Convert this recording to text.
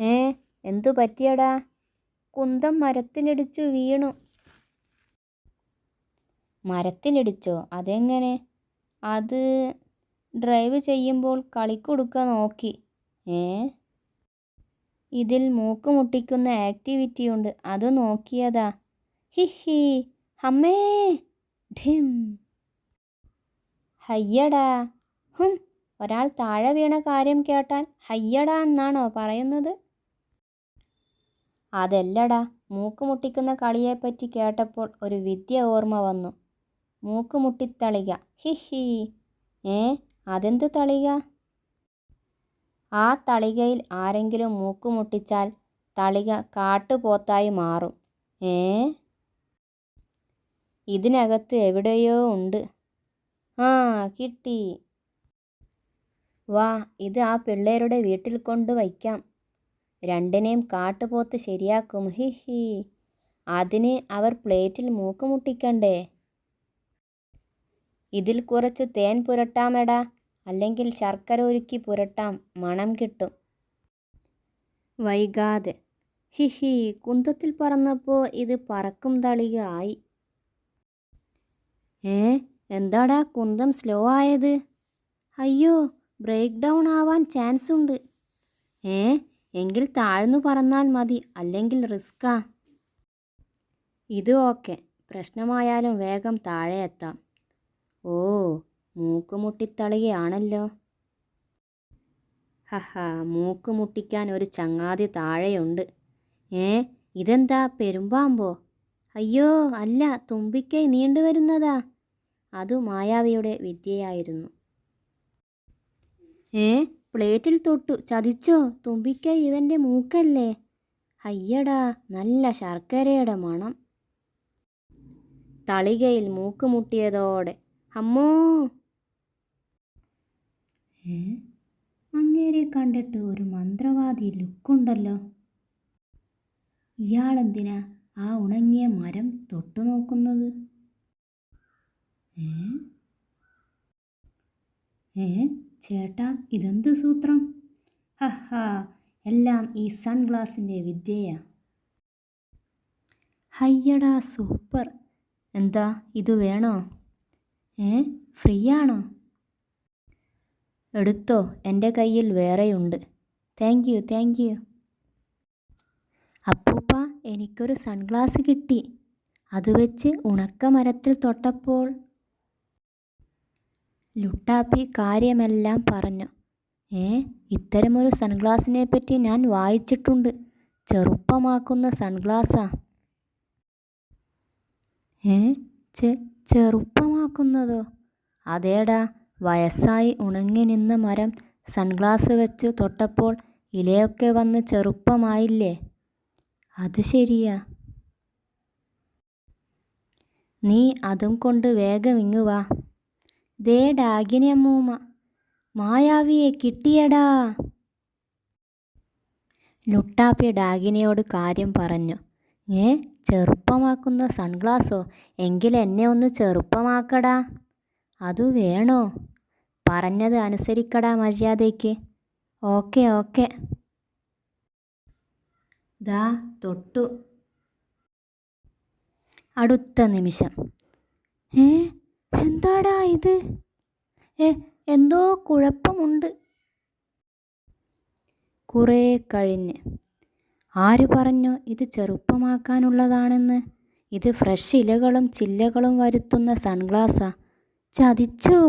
ഏ എന്തു പറ്റിയടാ? കുന്തം മരത്തിനിടിച്ചു വീണു. മരത്തിനിടിച്ചോ? അതെങ്ങനെ? അത് ഡ്രൈവ് ചെയ്യുമ്പോൾ കളിക്കൊടുക്ക നോക്കി. ഏ? ഇതിൽ മൂക്ക് മുട്ടിക്കുന്ന ആക്ടിവിറ്റി ഉണ്ട്. അത് നോക്കിയതാ. ഹിഹി ഹമ്മേ! ഠിം ഹയ്യടാ. ഹും ഒരാൾ താഴെ വീണ കാര്യം കേട്ടാൽ ഹയ്യടാ എന്നാണോ പറയുന്നത്? അതല്ലടാ മൂക്ക് മുട്ടിക്കുന്ന കളിയെപ്പറ്റി കേട്ടപ്പോൾ ഒരു വിദ്യ ഓർമ്മ വന്നു. മൂക്ക് മുട്ടിത്തളിക. ഹി ഏ അതെന്തു തളിക? ആ തളികയിൽ ആരെങ്കിലും മൂക്ക് മുട്ടിച്ചാൽ തളിക കാട്ടുപോത്തായി മാറും. ഏ? ഇതിനകത്ത് എവിടെയോ ഉണ്ട്. ആ കിട്ടി. വാ ഇത് ആ പിള്ളേരുടെ വീട്ടിൽ കൊണ്ട് വയ്ക്കാം രണ്ടിനെയും കാട്ടുപോത്ത് ശരിയാക്കും. ഹി ഹി. അതിന് അവർ പ്ലേറ്റിൽ മൂക്കുമുട്ടിക്കണ്ടേ? ഇതിൽ കുറച്ച് തേൻ പുരട്ടാമെടാ. അല്ലെങ്കിൽ ശർക്കര ഒരുക്കി പുരട്ടാം. മണം കിട്ടും. വൈകാതെ. ഹിഹി കുന്തത്തിൽ പറന്നപ്പോൾ ഇത് പറക്കും തളിക ആയി. ഏ? എന്താടാ കുന്തം സ്ലോ ആയത്? അയ്യോ ബ്രേക്ക് ഡൗൺ ആവാൻ ചാൻസ് ഉണ്ട് ഏ? എങ്കിൽ താഴ്ന്നു പറന്നാൽ മതി അല്ലെങ്കിൽ റിസ്ക്കാ. ഇത് ഓക്കെ. പ്രശ്നമായാലും വേഗം താഴെ എത്താം. ഓ മൂക്ക് മുട്ടിത്തളികയാണല്ലോ. ഹഹ മൂക്ക് മുട്ടിക്കാൻ ഒരു ചങ്ങാതി താഴെയുണ്ട്. ഏ ഇതെന്താ പെരുമ്പാമ്പോ? അയ്യോ അല്ല തുമ്പിക്കൈ നീണ്ടുവരുന്നതാ അതു മായാവിയുടെ വിദ്യയായിരുന്നു. ഏ പ്ലേറ്റിൽ തൊട്ടു. ചതിച്ചോ? തുമ്പിക്ക ഇവന്റെ മൂക്കല്ലേ? അയ്യടാ നല്ല ശർക്കരയുടെ മണം. തളികയിൽ മൂക്ക് മുട്ടിയതോടെ അമ്മോ അങ്ങേരെ കണ്ടിട്ട് ഒരു മന്ത്രവാദി ലുക്കുണ്ടല്ലോ. ഇയാളെന്തിനാ ആ ഉണങ്ങിയ മരം തൊട്ടു നോക്കുന്നത്? ഏ? ഏ? ചേട്ടാ ഇതെന്ത് സൂത്രം? ഹഹ എല്ലാം ഈ സൺഗ്ലാസിന്റെ വിദ്യയാ. ഹയ്യടാ സൂപ്പർ. എന്താ ഇത് വേണോ? ഏ ഫ്രീ ആണോ എടുത്തോ എന്റെ കയ്യിൽ വേറെയുണ്ട്. Thank you thank you. അപ്പൂപ്പ എനിക്കൊരു സൺഗ്ലാസ് കിട്ടി. അത് വെച്ച് ഉണക്കമരത്തിൽ തൊട്ടപ്പോൾ ലുട്ടാപ്പി കാര്യമെല്ലാം പറഞ്ഞു. ഏ ഇത്തരമൊരു സൺഗ്ലാസിനെ പറ്റി ഞാൻ വായിച്ചിട്ടുണ്ട്. ചെറുപ്പമാക്കുന്ന സൺഗ്ലാസാ. ഏ ചെ ചെറുപ്പമാക്കുന്നതോ? അതേടാ വയസ്സായി ഉണങ്ങി നിന്ന മരം സൺഗ്ലാസ് വെച്ച് തൊട്ടപ്പോൾ ഇലയൊക്കെ വന്ന് ചെറുപ്പമായില്ലേ? അത് ശരിയാ. നീ അതും കൊണ്ട് വേഗം ഇങ്ങ് വാ ദേ മായാവിയെ കിട്ടിയടാ. ലുട്ടാപ്പി ഡാഗിനിയോട് കാര്യം പറഞ്ഞു. ഏ ചെറുപ്പമാക്കുന്ന സൺഗ്ലാസോ? എങ്കിൽ എന്നെ ഒന്ന് ചെറുപ്പമാക്കടാ. അതു വേണോ? പറഞ്ഞത് അനുസരിക്കടാ മര്യാദയ്ക്ക്. Okay okay. ദാ തൊട്ടു. അടുത്ത നിമിഷം. ഏ എന്താടാ ഇത്? ഏ എന്തോ കുഴപ്പമുണ്ട്. കുറേ കഴിഞ്ഞ്. ആര് പറഞ്ഞു ഇത് ചെറുപ്പമാക്കാനുള്ളതാണെന്ന്? ഇത് ഫ്രഷ് ഇലകളും ചില്ലകളും വരുത്തുന്ന സൺഗ്ലാസ്സാ ചതിച്ചോ?